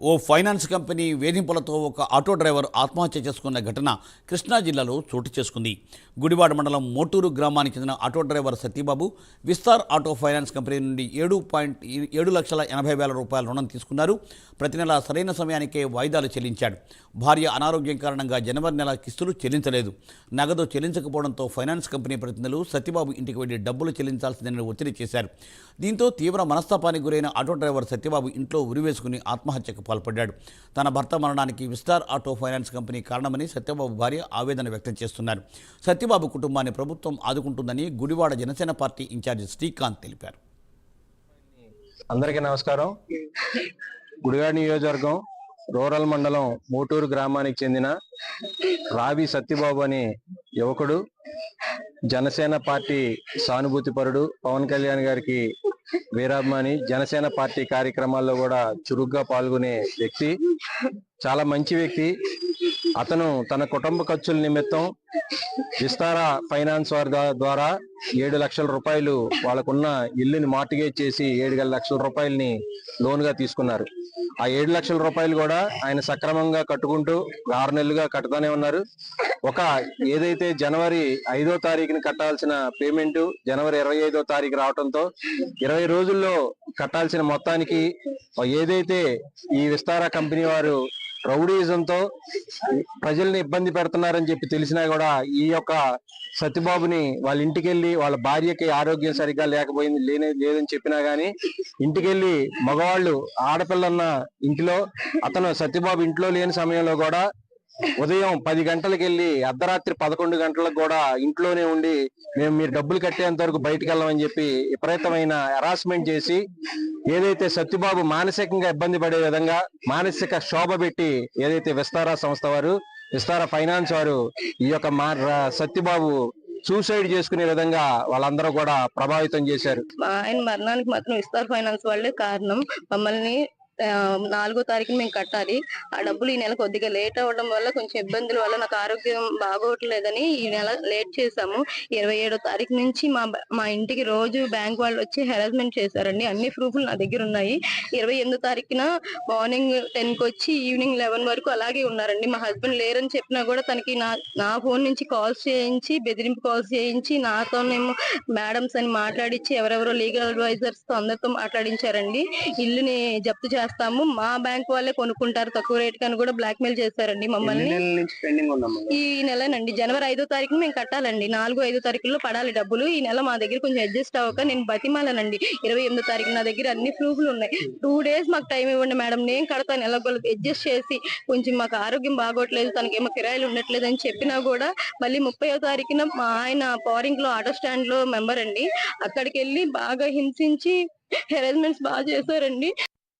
ఓ finance company వేధింపులతో ఒక auto driver ఆత్మహత్య చేసుకున్న ఘటన కృష్ణా జిల్లాలో చోటు చేసుకుంది. గుడివాడ మండలం మోటూరు గ్రామానికి చెందిన auto driver Satyababu Vistaar auto finance company నుండి ఏడు పాయింట్ ఏడు లక్షల ఎనభై వేల రూపాయల రుణం తీసుకున్నారు. ప్రతి నెల సరైన సమయానికే వాయిదాలు చెల్లించాడు. భార్య అనారోగ్యం కారణంగా జనవరి నెల కిస్తులు చెల్లించలేదు. నగదు చెల్లించకపోవడంతో ఫైనాన్స్ కంపెనీ ప్రతినిధులు సత్యబాబు ఇంటికి వెళ్ళి డబ్బులు చెల్లించాల్సిందని ఒత్తిడి చేశారు. దీంతో తీవ్ర మనస్తాపానికి గురైన ఆటో డ్రైవర్ సత్యబాబు ఇంట్లో ఉరివేసుకుని ఆత్మహత్యకు పాల్పడ్డాడు. తన భర్త మరణానికి విస్తార్ ఆటో ఫైనాన్స్ కంపెనీ కారణమని సత్యబాబు భార్య ఆవేదన వ్యక్తం చేస్తున్నారు. సత్యబాబు కుటుంబాన్ని ప్రభుత్వం ఆదుకుంటుందని గుడివాడ జనసేన పార్టీ ఇన్ఛార్జి శ్రీకాంత్ తెలిపారు. అందరికీ నమస్కారం. గుడివాడ నియోజకవర్గం రూరల్ మండలం మోటూరు గ్రామానికి చెందిన రావి సత్యబాబు అనే యువకుడు జనసేన పార్టీ సానుభూతి పరుడు పవన్ కళ్యాణ్ గారికి వీరాభిమాని జనసేన పార్టీ కార్యక్రమాల్లో కూడా చురుగ్గా పాల్గొనే వ్యక్తి చాలా మంచి వ్యక్తి. అతను తన కుటుంబ ఖర్చుల నిమిత్తం విస్తార ఫైనాన్స్ వారి ద్వారా ఏడు లక్షల రూపాయలు వాళ్ళకున్న ఇల్లుని మార్టిగేజ్ చేసి ఏడు లక్షల రూపాయలని లోన్గా తీసుకున్నారు. ఆ ఏడు లక్షల రూపాయలు కూడా ఆయన సక్రమంగా కట్టుకుంటూ ఆరు నెలలుగా కట్టుతానే ఉన్నారు. ఒక ఏదైతే జనవరి ఐదో తారీఖుని కట్టాల్సిన పేమెంట్ జనవరి ఇరవై ఐదో తారీఖు రావడంతో ఇరవై రోజుల్లో కట్టాల్సిన మొత్తానికి ఏదైతే ఈ విస్తార కంపెనీ వారు రౌడీజంతో ప్రజల్ని ఇబ్బంది పెడుతున్నారని చెప్పి తెలిసినా కూడా ఈ యొక్క సత్యబాబుని వాళ్ళ ఇంటికి వెళ్ళి వాళ్ళ భార్యకి ఆరోగ్యం సరిగ్గా లేకపోయింది లేనే లేదని చెప్పినా గానీ ఇంటికెళ్ళి మగవాళ్ళు ఆడపిల్లన్న ఇంటిలో అతను సత్యబాబు ఇంట్లో లేని సమయంలో కూడా ఉదయం పది గంటలకు వెళ్ళి అర్ధరాత్రి పదకొండు గంటలకు కూడా ఇంట్లోనే ఉండి మేము మీరు డబ్బులు కట్టేంత వరకు బయటకు వెళ్ళమని చెప్పి విపరీతమైన హెరాస్మెంట్ చేసి ఏదైతే సత్యబాబు మానసికంగా ఇబ్బంది పడే విధంగా మానసిక శోభ పెట్టి ఏదైతే విస్తారా సంస్థ వారు విస్తార ఫైనాన్స్ వారు ఈ యొక్క మా సత్యబాబు సూసైడ్ చేసుకునే విధంగా వాళ్ళందరూ కూడా ప్రభావితం చేశారు. ఆయన మరణానికి మాత్రం విస్తార ఫైనాన్స్ వాళ్ళే కారణం. మమ్మల్ని నాలుగో తారీఖు మేము కట్టాలి. ఆ డబ్బులు ఈ నెల కొద్దిగా లేట్ అవ్వడం వల్ల కొంచెం ఇబ్బందుల వల్ల నాకు ఆరోగ్యం బాగోట్లేదని ఈ నెల లేట్ చేశాము. ఇరవై ఏడో తారీఖు నుంచి మా మా ఇంటికి రోజు బ్యాంక్ వాళ్ళు వచ్చి హెరాస్మెంట్ చేశారండి. అన్ని ప్రూఫ్లు నా దగ్గర ఉన్నాయి. ఇరవై ఎనిమిదో తారీఖున మార్నింగ్ టెన్కి వచ్చి ఈవినింగ్ లెవెన్ వరకు అలాగే ఉన్నారండి. మా హస్బెండ్ లేరని చెప్పినా కూడా తనకి నా నా ఫోన్ నుంచి కాల్స్ చేయించి బెదిరింపు కాల్స్ చేయించి నాతోనేమో మేడమ్స్ అని మాట్లాడించి ఎవరెవరో లీగల్ అడ్వైజర్స్తో అందరితో మాట్లాడించారండి. ఇల్లుని జప్తు చేస్తాము. మా బ్యాంక్ వాళ్ళే కొనుక్కుంటారు. తక్కువ రేట్ అని కూడా బ్లాక్ మెయిల్ చేశారండి మమ్మల్ని ఈ నెలనండి. జనవరి ఐదో తారీఖున మేము కట్టాలండి. నాలుగు ఐదో తారీఖుల్లో పడాలి డబ్బులు. ఈ నెల మా దగ్గర కొంచెం అడ్జస్ట్ అవ్వక నేను బతిమాలనండి. ఇరవై ఎనిమిదో తారీఖు నా దగ్గర అన్ని ప్రూఫ్లు ఉన్నాయి. టూ డేస్ మాకు టైం ఇవ్వండి మేడం. నేను కడతాను. ఎలాగోలకు అడ్జస్ట్ చేసి కొంచెం మాకు ఆరోగ్యం బాగోట్లేదు. తనకేమో కిరాయిలు ఉండట్లేదు అని చెప్పినా కూడా మళ్ళీ ముప్పయో తారీఖున మా ఆయన పవరింగ్లో ఆటో స్టాండ్లో మెంబర్ అండి అక్కడికి వెళ్ళి బాగా హింసించి హెరాస్మెంట్స్ బాగా చేశారండి.